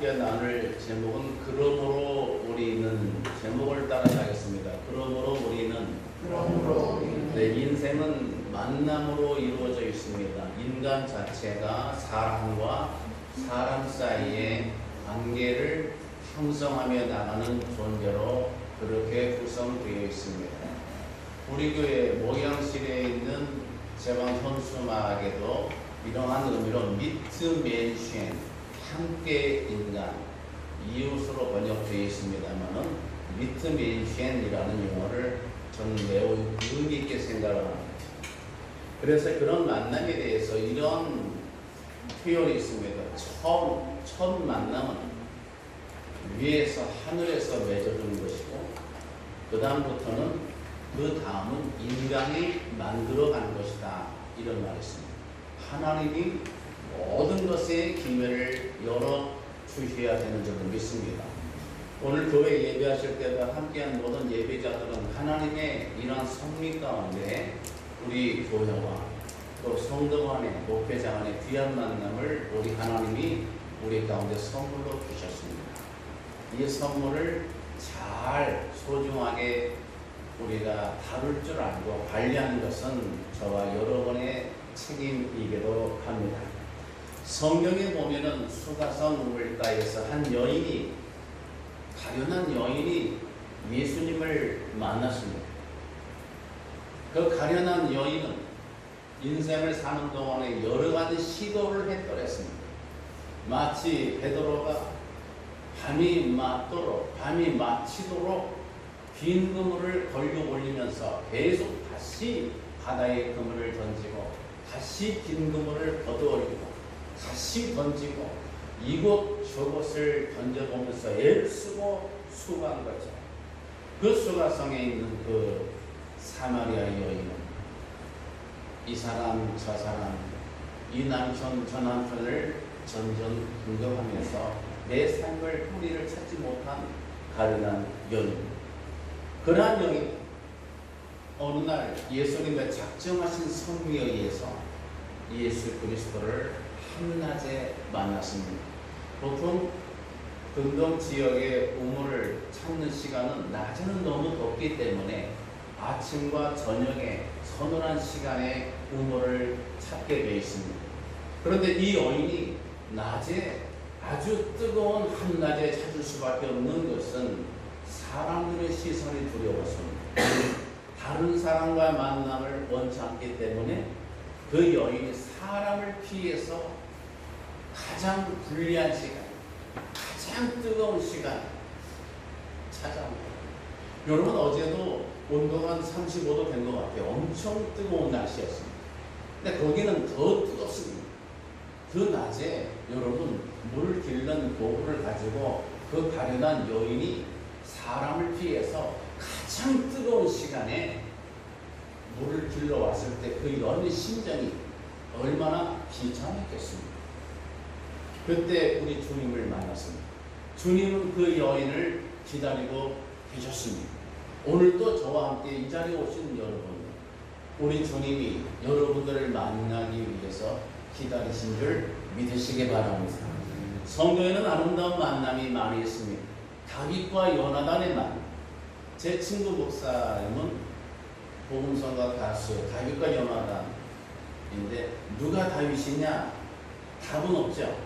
함께 나눌 제목은 그러므로 우리는 제목을 따라 가겠습니다. 그러므로 우리는 그러므로 내 인생은 만남으로 이루어져 있습니다. 인간 자체가 사람과 사람 사이의 관계를 형성하며 나가는 존재로 그렇게 구성되어 있습니다. 우리 교회 모양실에 있는 제방 현수막에도 이러한 의미로 미트 맨션 함께 인간 이웃으로 번역되어 있습니다만은 미트 맨션이라는 용어를 저는 매우 의미 있게 생각을 합니다. 그래서 그런 만남에 대해서 이런 표현이 있습니다. 처음 첫 만남은 위에서 하늘에서 맺어주는 것이고 그 다음부터는 그 다음은 인간이 만들어가는 것이다 이런 말이 있습니다. 하나님이 모든 것의 기회를 열어 주셔야 되는 줄을 믿습니다. 오늘 교회 예배하실 때와 함께한 모든 예배자들은 하나님의 이러한 성리 가운데 우리 교회와 또 성도 간의 목회자 간의 귀한 만남을 우리 하나님이 우리 가운데 선물로 주셨습니다. 이 선물을 잘 소중하게 우리가 다룰 줄 알고 관리하는 것은 저와 여러분의 책임이기도 합니다. 성경에 보면은 수가성 우물가에서 한 여인이 가련한 여인이 예수님을 만났습니다. 그 가련한 여인은 인생을 사는 동안에 여러 가지 시도를 했더랬습니다. 마치 베드로가 밤이 맞도록 밤이 마치도록 빈 그물을 걸려 올리면서 계속 다시 바다에 그물을 던지고 다시 빈 그물을 걷어 올리고 다시 던지고 이곳 저곳을 던져보면서 애쓰고 수고한 거죠. 그 수가성에 있는 그 사마리아 여인은 이 사람 저 사람 이 남편 저 남편을 전전 공격하면서 내 삶을 뿌리를 찾지 못한 가련한 여인 그러한 여인 어느 날 예수님의 작정하신 성미에 의해서 예수 그리스도를 한낮에 만났습니다. 보통 근동 지역의 우물을 찾는 시간은 낮에는 너무 덥기 때문에 아침과 저녁에 서늘한 시간에 우물을 찾게 되어 있습니다. 그런데 이 여인이 낮에 아주 뜨거운 한낮에 찾을 수밖에 없는 것은 사람들의 시선이 두려웠습니다. 다른 사람과 만남을 원치 않기 때문에 그 여인이 사람을 피해서 가장 불리한 시간, 가장 뜨거운 시간 찾아옵니다. 여러분 어제도 온도가 한 35도 된 것 같아요. 엄청 뜨거운 날씨였습니다. 근데 거기는 더 뜨겁습니다. 그 낮에 여러분 물을 길는 도구를 가지고 그 가련한 여인이 사람을 피해서 가장 뜨거운 시간에 물을 길러 왔을 때그 여인의 심정이 얼마나 비참했겠습니까? 그때 우리 주님을 만났습니다. 주님은 그 여인을 기다리고 계셨습니다. 오늘도 저와 함께 이 자리에 오신 여러분, 우리 주님이 여러분들을 만나기 위해서 기다리신 줄 믿으시기 바랍니다. 성경에는 아름다운 만남이 많이 있습니다. 다윗과 요나단의 만남. 제 친구 목사님은 복음성가 가수 다윗과 요나단인데 누가 다윗이냐? 답은 없죠.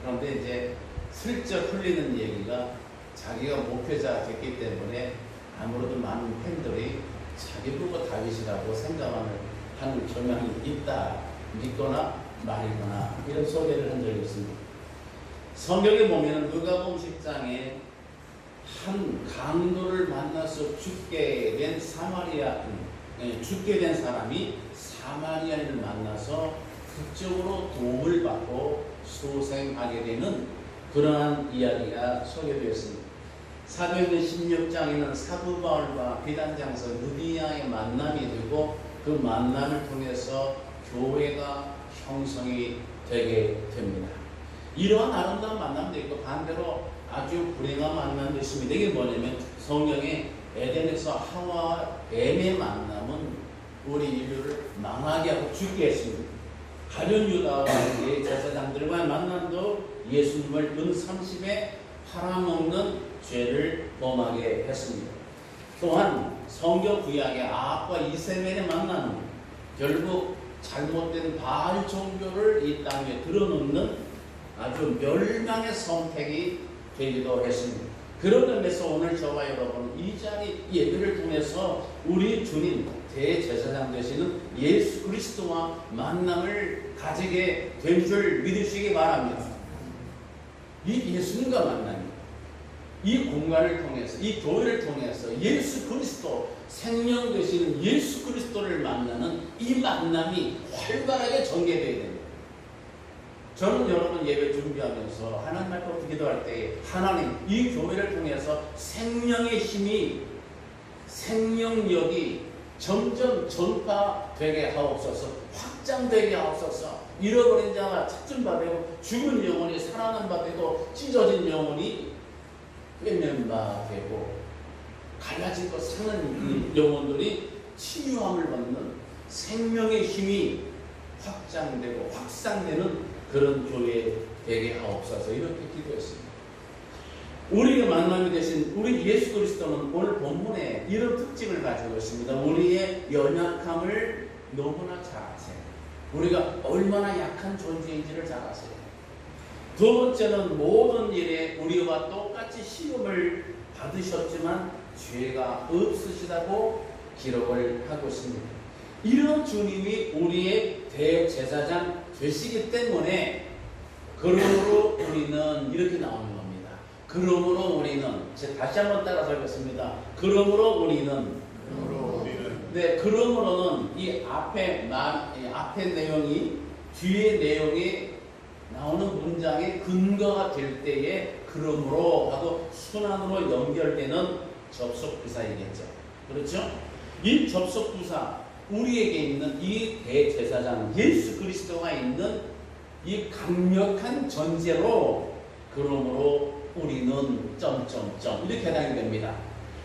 그런데 이제 슬쩍 흘리는 얘기가 자기가 목회자 됐기 때문에 아무래도 많은 팬들이 자기 보고 다윗이라고 생각하는 하는 경향이 있다. 믿거나 말이거나 이런 소개를 한 적이 있습니다. 성경에 보면 누가복음 10장에 한 강도를 만나서 죽게 된 사마리아 예, 죽게 된 사람이 사마리아인을 만나서 극적으로 도움을 받고 소생하게 되는 그러한 이야기가 소개되었습니다. 사도행전 16장에는 사도 바울과 비단장서 느디아의 만남이 되고 그 만남을 통해서 교회가 형성이 되게 됩니다. 이러한 아름다운 만남도 있고 반대로 아주 불행한 만남도 있습니다. 이게 뭐냐면 성경에 에덴에서 하와 뱀의 만남은 우리 인류를 망하게 하고 죽게 했습니다. 가련 유다와 대제사장들과 만남도 예수님을 은 30에 팔아먹는 죄를 범하게 했습니다. 또한 성경 구약의 아합과 이세벨의 만남은 결국 잘못된 바알 종교를 이 땅에 들어놓는 아주 멸망의 선택이 되기도 했습니다. 그런 의미에서 오늘 저와 여러분 이 자리 예배를 통해서 우리 주님 대제사장 되시는 예수 그리스도와 만남을 가지게 된 줄 믿으시기 바랍니다. 이 예수님과 만남이 이 공간을 통해서 이 교회를 통해서 예수 그리스도 생명 되시는 예수 그리스도를 만나는 이 만남이 활발하게 전개되어야 됩니다. 저는 여러분 예배 준비하면서 하나님 앞에 기도할 때 하나님 이 교회를 통해서 생명의 힘이 생명력이 점점 전파되게 하옵소서 확장되게 하옵소서. 잃어버린 자가 찾은 바 되고 죽은 영혼이 살아난 바 되고 찢어진 영혼이 꿰맨 바 되고 갈라지고 사는 이 영혼들이 치유함을 받는 생명의 힘이 확장되고 확산되는 그런 교회 되게 하옵소서 이렇게 기도했습니다. 우리의 만남이 되신 우리 예수 그리스도는 오늘 본문에 이런 특징을 가지고 있습니다. 우리의 연약함을 너무나 잘 아세요. 우리가 얼마나 약한 존재인지를 잘 아세요. 두 번째는 모든 일에 우리와 똑같이 시험을 받으셨지만 죄가 없으시다고 기록을 하고 있습니다. 이런 주님이 우리의 대제사장 되시기 때문에 그러므로 우리는 이렇게 나오는 겁니다. 그러므로 우리는 제 다시 한번 따라서 하겠습니다. 그러므로 우리는 그러므로 우리는 네 그러므로는 이 앞에 말이 앞에 내용이 뒤에 내용이 나오는 문장의 근거가 될 때에 그러므로 하고 순환으로 연결되는 접속 부사이겠죠. 그렇죠? 이 접속 부사 우리에게 있는 이 대제사장 예수 그리스도가 있는 이 강력한 전제로 그러므로 우리는 점점점 이렇게 해당이 됩니다.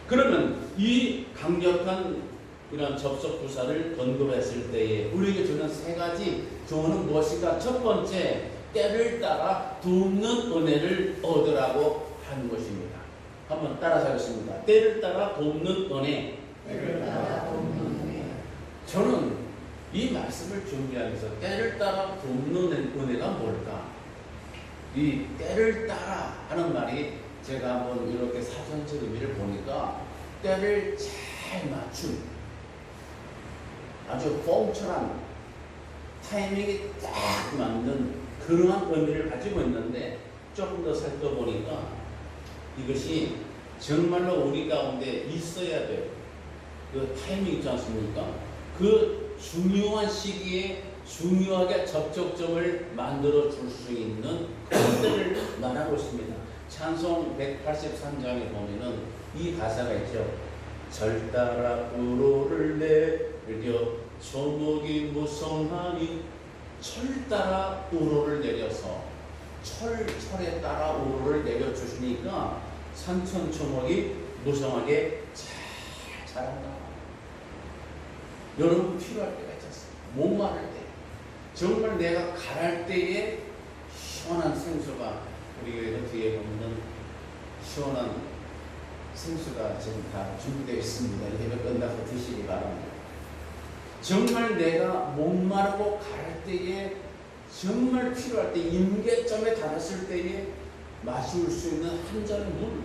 그러면 이 강력한 이런 접속 부사를 근거로 했을 때에 우리에게 주는 세 가지 교훈은 무엇인가? 첫 번째, 때를 따라 돕는 은혜를 얻으라고 하는 것입니다. 한번 따라서 하겠습니다. 때를 따라 돕는 은혜. 때를 따라 돕는 저는 이 말씀을 준비하면서 때를 따라 돕는 은혜가 뭘까? 이 때를 따라 하는 말이 제가 한번 이렇게 사전적 의미를 보니까 때를 잘 맞춘 아주 뻥철한 타이밍이 딱 맞는 그러한 의미를 가지고 있는데 조금 더 살펴보니까 이것이 정말로 우리 가운데 있어야 돼요. 그 타이밍 있지 않습니까? 그 중요한 시기에 중요하게 접촉점을 만들어 줄 수 있는 그런 때를 말하고 있습니다. 찬송 183장에 보면은 이 가사가 있죠. 절 따라 우로를 내려 초목이 무성하니 철 따라 우로를 내려서 철 철에 따라 우로를 내려 주시니까 산천 초목이 무성하게 잘 자란다. 여러분 필요할 때가 있었어요. 목마를 때. 정말 내가 가랄 때에 시원한 생수가 우리 교회 뒤에 보면 시원한 생수가 지금 다 준비되어 있습니다. 예배 끝나서 드시기 바랍니다. 정말 내가 목마르고 가랄 때에 정말 필요할 때 임계점에 달았을 때에 마실 수 있는 한 잔의 물.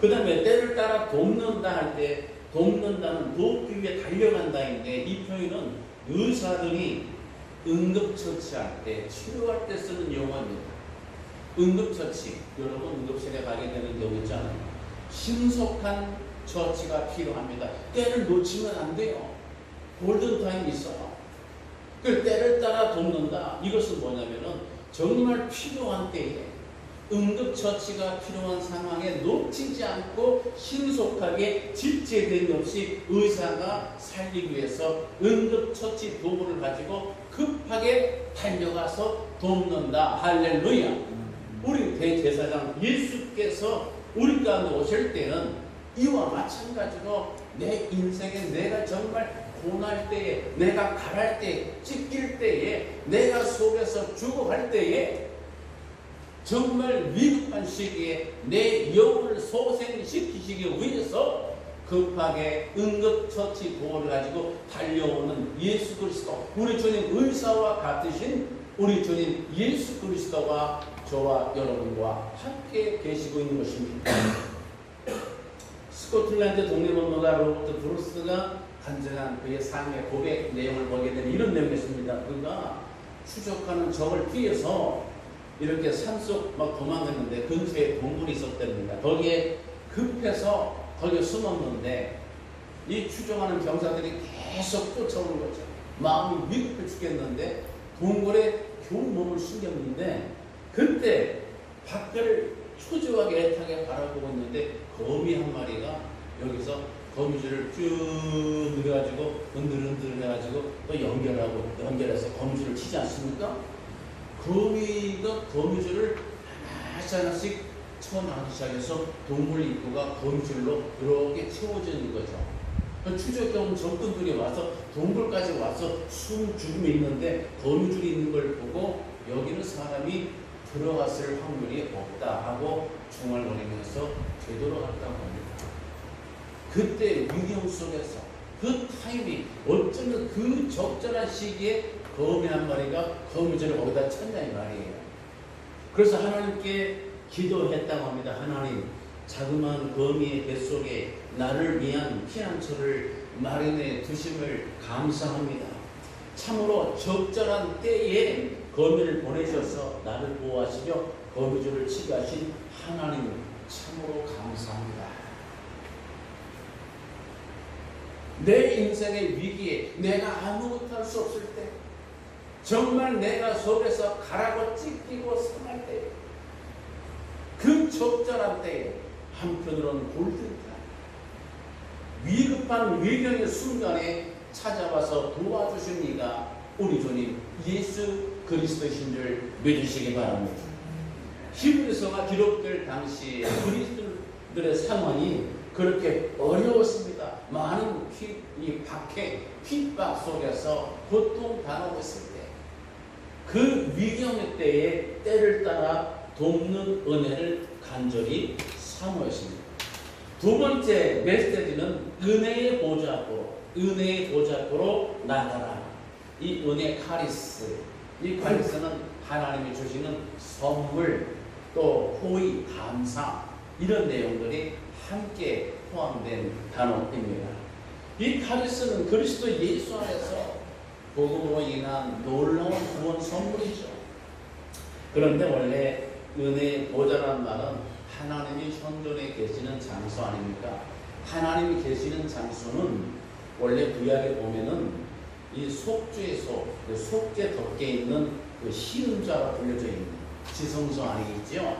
그 다음에 때를 따라 돕는다 할 때 돕는다는 돕기 위해 달려간다인데 이 표현은 의사들이 응급처치할 때 치료할 때 쓰는 용어입니다. 응급처치 여러분 응급실에 가게 되는 경우 있잖아요. 신속한 처치가 필요합니다. 때를 놓치면 안 돼요. 골든타임이 있어요. 그 때를 따라 돕는다. 이것은 뭐냐면은 정말 필요한 때에 응급처치가 필요한 상황에 놓치지 않고 신속하게 집제됨 없이 의사가 살리기 위해서 응급처치 도구를 가지고 급하게 달려가서 돕는다. 할렐루야. 우리 대제사장 예수께서 우리 가운데 오실 때는 이와 마찬가지로 내 인생에 내가 정말 고날 때에 내가 가랄 때 찢길 때에 내가 속에서 죽어갈 때에 정말 위급한 시기에 내 영혼을 소생시키시기 위해서 급하게 응급처치 도를 가지고 달려오는 예수 그리스도 우리 주님 의사와 같으신 우리 주님 예수 그리스도가 저와 여러분과 함께 계시고 있는 것입니다. 스코틀랜드 독립운동가 로버트 브루스가 간증한 그의 삶의 고백 내용을 보게 되면 이런 내용이었습니다. 그가 추적하는 적을 피해서 이렇게 산속 막 도망갔는데 근처에 동굴이 있었답니다. 거기에 급해서 거기에 숨었는데 이 추종하는 병사들이 계속 쫓아오는 거죠. 마음이 위급해 죽겠는데 동굴에 겨우 몸을 숨겼는데 그때 밖을 초조하게 애타게 바라보고 있는데 거미 한 마리가 여기서 거미줄을 쭉 늘어가지고 흔들흔들 해가지고 또 연결하고 연결해서 거미줄을 치지 않습니까? 거미가 거미줄을 하나씩 하나씩 쳐나가기 시작해서 동물 입구가 거미줄로 이렇게 채워져 있는 거죠. 그 추적경 적군들이 와서 동굴까지 와서 숨 죽음이 있는데 거미줄이 있는 걸 보고 여기는 사람이 들어갔을 확률이 없다 하고 중얼 거리면서 되돌아갔다고 합니다. 그때 위경 속에서 그 타임이 어쩌면 그 적절한 시기에 거미 한 마리가 거미줄을 거기다 쳤냐 이 말이에요. 그래서 하나님께 기도했다고 합니다. 하나님, 자그마한 거미의 뱃속에 나를 위한 피난처를 마련해 두심을 감사합니다. 참으로 적절한 때에 거미를 보내셔서 나를 보호하시며 거미줄을 치게 하신 하나님 참으로 감사합니다. 내 인생의 위기에 내가 아무것도 할 수 없을 때 정말 내가 속에서 가라고 찢기고 상할 때 그 적절한 때에 한편으로는 골든타 위급한 위경의 순간에 찾아와서 도와주신 이가 우리 주님 예수 그리스도이신 줄 믿으시기 바랍니다. 히브리서가 기록될 당시 그리스도들의 상황이 그렇게 어려웠습니다. 많은 피, 이 박해, 핍박 속에서 고통 당하고 있을 때, 그 위경의 때에 때를 따라 돕는 은혜를 간절히 사모했습니다. 두 번째 메시지는 은혜의 보좌 앞으로, 은혜의 보좌 앞으로 나가라. 이 은혜 카리스, 이 카리스는 하나님이 주시는 선물, 또 호의, 감사 이런 내용들이 함께 포함된 단어입니다. 이 카리스는 그리스도 예수 안에서 복음으로 인한 놀라운 구원 선물이죠. 그런데 원래 은혜의 보좌라는 말은 하나님이 현존에 계시는 장소 아닙니까? 하나님이 계시는 장소는 원래 구약에 보면은 이 속죄의 속, 그 속죄 덮개 있는 그 시름자가 불려져 있는 지성소 아니겠죠?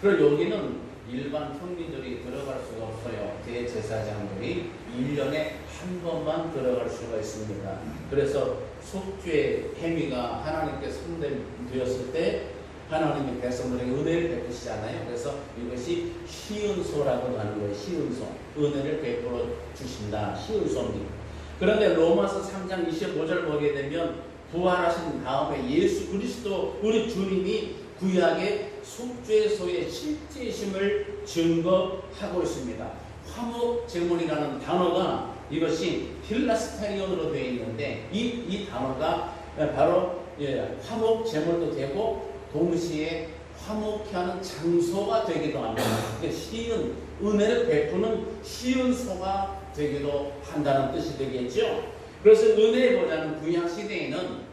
그리고 여기는 일반 평민들이 들어갈 수가 없어요. 대제사장들이 1년에 한 번만 들어갈 수가 있습니다. 그래서 속죄 행위가 하나님께 선되었을 때 하나님의 백성들에게 은혜를 베푸시잖아요. 그래서 이것이 시은소라고 하는 거예요. 시은소. 은혜를 베풀어 주신다. 시은소입니다. 그런데 로마서 3장 25절 보게 되면 부활하신 다음에 예수 그리스도 우리 주님이 구약의 속죄소의 실제심을 증거하고 있습니다. 화목 제물이라는 단어가 이것이 필라스타리온으로 되어 있는데 이, 이 단어가 바로 예, 화목 제물도 되고 동시에 화목케 하는 장소가 되기도 합니다. 그러니까 시은 은혜를 베푸는 시은 소가 되기도 한다는 뜻이 되겠죠. 그래서 은혜의 보좌는 구약 시대에는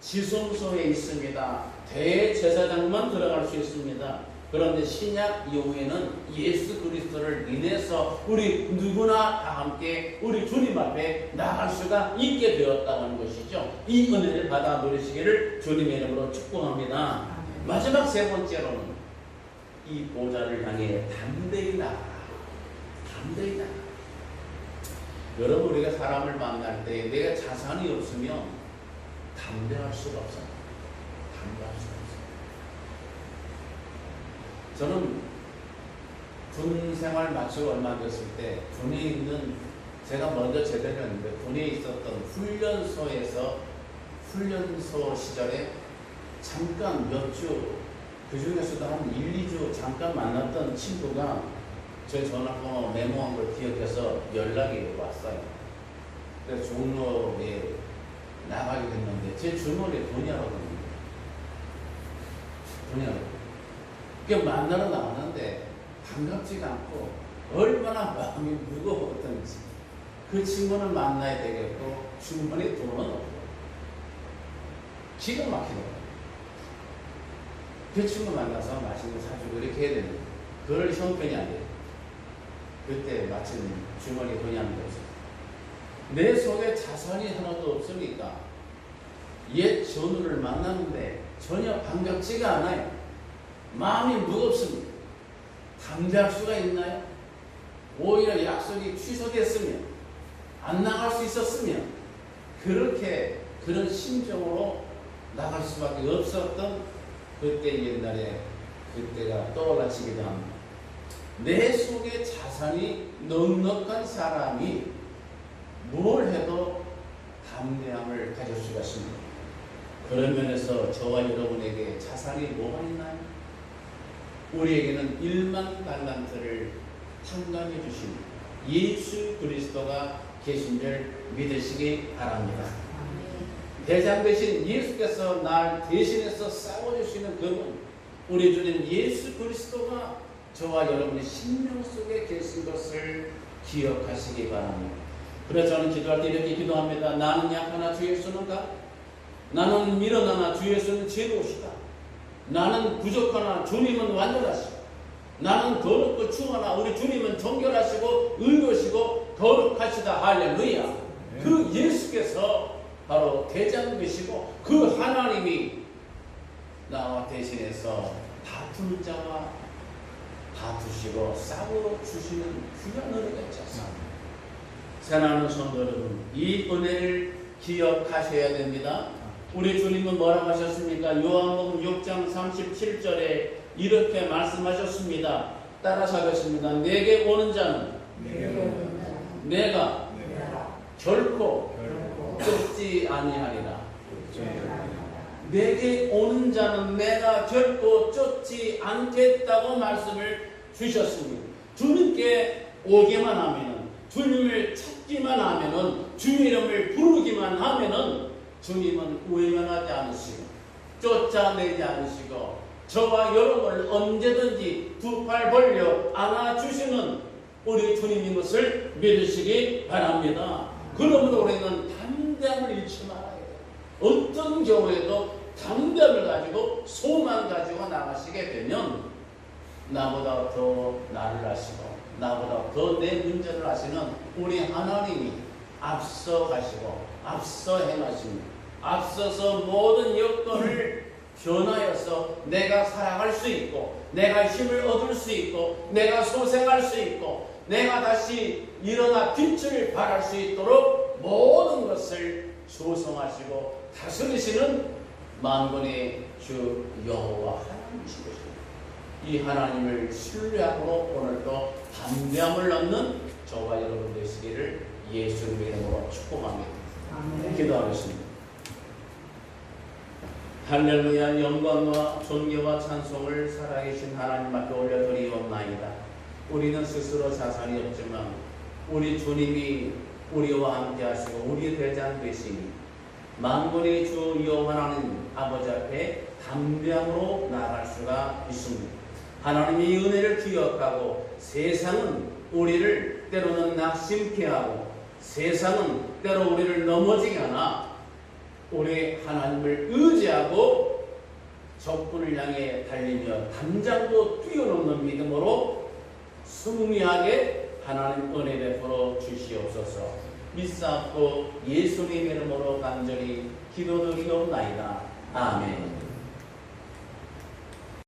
지성소에 있습니다. 대제사장만 들어갈 수 있습니다. 그런데 신약 이후에는 예수 그리스도를 인해서 우리 누구나 다 함께 우리 주님 앞에 나갈 수가 있게 되었다고 하는 것이죠. 이 은혜를 받아 누리시기를 주님의 이름으로 축복합니다. 마지막 세 번째로는 이 보좌를 향해 담대히 나가라. 담대히 나가라. 여러분 우리가 사람을 만날 때 내가 자산이 없으면 담대할 수가 없어요. 담대할 수가 없어요. 저는 군 생활 마치고 얼마 됐을 때 군에 있는 제가 먼저 제대로 했는데 군에 있었던 훈련소에서 훈련소 시절에 잠깐 몇 주, 그 중에서도 한 1, 2주 잠깐 만났던 친구가 제 전화번호 메모한 걸 기억해서 연락이 왔어요. 그래서 종로에 나가게 됐는데 제 주머니에 돈이 하나 없는 돈이 하나 없는 그 만나러 나왔는데 반갑지가 않고 얼마나 마음이 무거웠던지 그 친구는 만나야 되겠고 주머니에 돈은 없고 기가 막히더라고요. 그 친구 만나서 맛있는 거 사주고 이렇게 해야 되는데 그럴 형편이 안 돼요. 그때 마침 주머니에 돈이 안 들었어요. 내 속에 자산이 하나도 없으니까 옛 전우를 만났는데 전혀 반갑지가 않아요. 마음이 무겁습니다. 담대할 수가 있나요? 오히려 약속이 취소됐으면 안 나갈 수 있었으면 그렇게 그런 심정으로 나갈 수밖에 없었던 그때 옛날에 그때가 떠올라지기도 합니다. 내 속에 자산이 넉넉한 사람이 뭘 해도 담대함을 가질 수가 있습니다. 그런 면에서 저와 여러분에게 자산이 뭐가 있나요? 우리에게는 1만 달란트를 판단해 주신 예수 그리스도가 계신 줄 믿으시기 바랍니다. 대장 대신 예수께서 날 대신해서 싸워주시는 그분, 우리 주님 예수 그리스도가 저와 여러분의 심령 속에 계신 것을 기억하시기 바랍니다. 그래서 저는 기도할 때 이렇게 기도합니다. 나는 약하나 주 예수는 가? 나는 밀어나나 주 예수는 제로시다. 나는 부족하나 주님은 완전하시고 나는 더럽고 추하나 우리 주님은 정결하시고 의로시고 거룩하시다 할렐루야 그 예수께서 바로 대장 되시고 그 하나님이 나와 대신해서 다툰 자와 다투시고 싸워 주시는 귀한 은혜가 않습니까? 사랑하는 성도 여러분 이 은혜를 기억하셔야 됩니다. 우리 주님은 뭐라고 하셨습니까? 요한복음 6장 37절에 이렇게 말씀하셨습니다. 따라서 하겠습니다. 내게 오는 자는 내가 결코 쫓지 아니하리라. 내게 오는 자는 내가 결코 쫓지 않겠다고 말씀을 주셨습니다. 주님께 오기만 하면은 주님을 찾기만 하면은 주 이름을 부르기만 하면은 주님은 외면하지 않으시고 쫓아내지 않으시고 저와 여러분을 언제든지 두 팔 벌려 안아주시는 우리 주님인 것을 믿으시기 바랍니다. 그러므로 우리는 담대함을 잃지 말아야 돼요. 어떤 경우에도 담대함을 가지고 소만 가지고 나가시게 되면 나보다 더 나를 아시고 나보다 더 내 문제를 아시는 우리 하나님이 앞서 가시고 앞서 행하십니다. 앞서서 모든 여건을 변하여서 내가 살아갈 수 있고 내가 힘을 얻을 수 있고 내가 소생할 수 있고 내가 다시 일어나 빛을 발할 수 있도록 모든 것을 조성하시고 다스리시는 만군의 주 여호와 것입니다. 이 하나님을 신뢰함으로 오늘도 담대함을 얻는 저와 여러분 되시기를 예수님의 이름으로 축복합니다. 기도하겠습니다. 할렐루야 영광과 존귀와 찬송을 살아계신 하나님 앞에 올려드리옵나이다. 우리는 스스로 자산이 없지만 우리 주님이 우리와 함께 하시고 우리 대장 되시니 만군의 주 여호와 하나님 아버지 앞에 담대함으로 나아갈 수가 있습니다. 하나님이 이 은혜를 기억하고 세상은 우리를 때로는 낙심케 하고 세상은 때로 우리를 넘어지게 하나 우리 하나님을 의지하고 적군을 향해 달리며 당장도 뛰어넘는 믿음으로 승리하게 하나님 은혜 베풀어 주시옵소서 믿사옵고 예수님 이름으로 간절히 기도드리옵나이다. 아멘